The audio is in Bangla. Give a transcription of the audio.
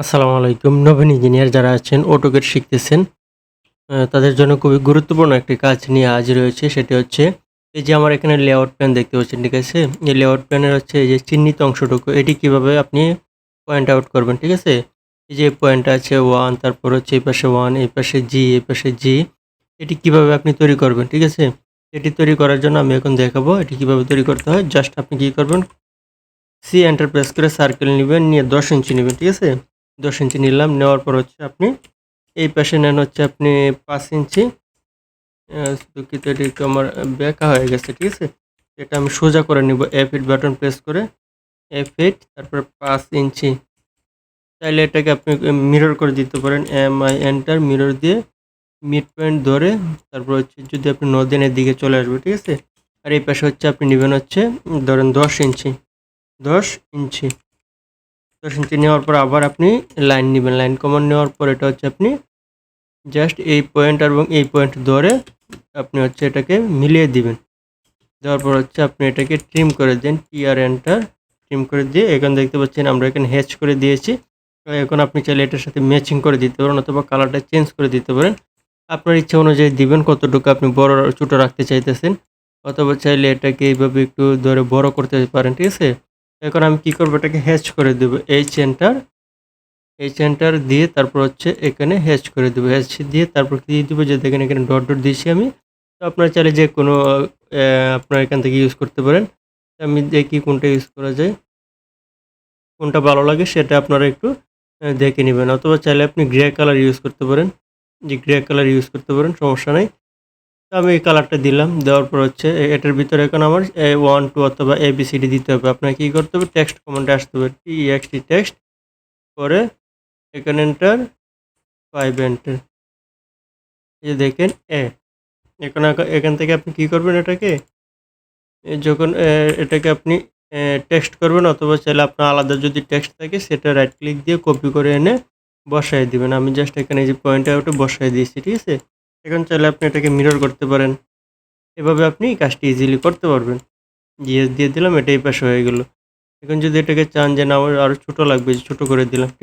আসসালামু আলাইকুম। নভেন ইঞ্জিনিয়ার যারা আছেন অটোকেট শিখতেছেন তাদের জন্য খুবই গুরুত্বপূর্ণ একটি কাজ নিয়ে আজ রয়েছে, সেটি হচ্ছে এই যে আমার এখানে লেআউট প্ল্যান দেখতে পাচ্ছেন, ঠিক আছে? এই লেআউট প্ল্যানের হচ্ছে এই যে চিহ্নিত অংশটুকু, এটি কীভাবে আপনি পয়েন্ট আউট করবেন, ঠিক আছে? এই যে পয়েন্ট আছে ওয়ান তারপর হচ্ছে এই পাশে ওয়ান এই পাশে জি এই পাশে জি এটি কীভাবে আপনি তৈরি করবেন, ঠিক আছে? এটি তৈরি করার জন্য আমি এখন দেখাবো, এটি কীভাবে তৈরি করতে হয়। জাস্ট আপনি কি করবেন সি এন্টার প্রেস করে সার্কেল নেবেন, নিয়ে দশ ইঞ্চি নেবেন, ঠিক আছে? দশ ইঞ্চি নিলাম, নেওয়ার পর হচ্ছে আপনি এই পাশে নেন হচ্ছে আপনি পাঁচ ইঞ্চি। দুঃখিত এটি একটু আমার বেঁকা হয়ে গেছে, ঠিক আছে? এটা আমি সোজা করে নিব এফ এইট বাটন প্রেস করে। এফ এইট তারপর পাঁচ ইঞ্চি। চাইলে এটাকে আপনি মিরর করে দিতে পারেন। এম আই এন্টার মিরর দিয়ে মিড পয়েন্ট ধরে, তারপর হচ্ছে যদি আপনি নদিনের দিকে চলে আসবে, ঠিক আছে? আর এই পাশে হচ্ছে আপনি নেবেন হচ্ছে, ধরেন দশ ইঞ্চি। দশ ইঞ্চি। দশ নেওয়ার পর আবার আপনি লাইন নেবেন। লাইন কমান নেওয়ার পর এটা হচ্ছে আপনি জাস্ট এই পয়েন্ট এবং এই পয়েন্ট ধরে আপনি হচ্ছে এটাকে মিলিয়ে দিবেন। দেওয়ার পর হচ্ছে আপনি এটাকে ট্রিম করে দেন টি আর এন্টার ট্রিম করে দিয়ে এখানে দেখতে পাচ্ছেন আমরা এখানে হ্যাচ করে দিয়েছি। এখন আপনি চাইলে এটার সাথে ম্যাচিং করে দিতে পারেন অথবা কালারটা চেঞ্জ করে দিতে পারেন। আপনার ইচ্ছা অনুযায়ী দিবেন কতটুকু আপনি বড় ছোটো রাখতে চাইতেছেন। অথবা চাইলে এটাকে এইভাবে একটু ধরে বড় করতে পারেন, ঠিক আছে? এখন আমি কি করব? এটাকে হ্যাচ করে দেবো। এই চেনটার এই চেনটার দিয়ে তারপর হচ্ছে এখানে হ্যাচ করে দেবো। হ্যাচ দিয়ে তারপর কি দিয়ে দেবো? যে দেখেন এখানে ডট ডট দিয়েছি আমি। তো আপনারা চাইলে যে কোনো আপনার এখান থেকে ইউজ করতে পারেন। আমি দেখি কোনটা ইউজ করা যায়। কোনটা ভালো লাগে সেটা আপনারা একটু দেখে নেবেন। অথবা চাইলে আপনি গ্রে কালার ইউজ করতে পারেন। যে গ্রে কালার ইউজ করতে পারেন, সমস্যা নাই। আমি এই কালারটা দিলাম, দেওয়ার পর হচ্ছে এটার ভিতরে এখন আমার ওয়ান টু অথবা এ বি সি ডি দিতে হবে। আপনাকে কী করতে হবে? টেক্সট কমান্ডে আসতে হবে। টি এক্স টি টেক্সট পরে এখানে এন্টার ফাইভ এন্টার এই দেখেন এ এখন এখান থেকে আপনি কি করবেন এটাকে? যখন এটাকে আপনি টেক্সট করবেন অথবা চাইলে আপনার আলাদা যদি টেক্সট থাকে, সেটা রাইট ক্লিক দিয়ে কপি করে এনে বসাই দিবেন। আমি জাস্ট এখানে যে পয়েন্ট আউটে বসাই দিয়েছি, ঠিক আছে? এখন চাইলে আপনি এটাকে মিরর করতে পারেন। এভাবে আপনি কাজটি ইজিলি করতে পারবেন। জিএস দিয়ে দিলাম, এটাই পাশে হয়ে গেল। এখন যদি এটাকে চান যে না আমার আরও ছোটো লাগবে, ছোটো করে দিলাম। ঠিক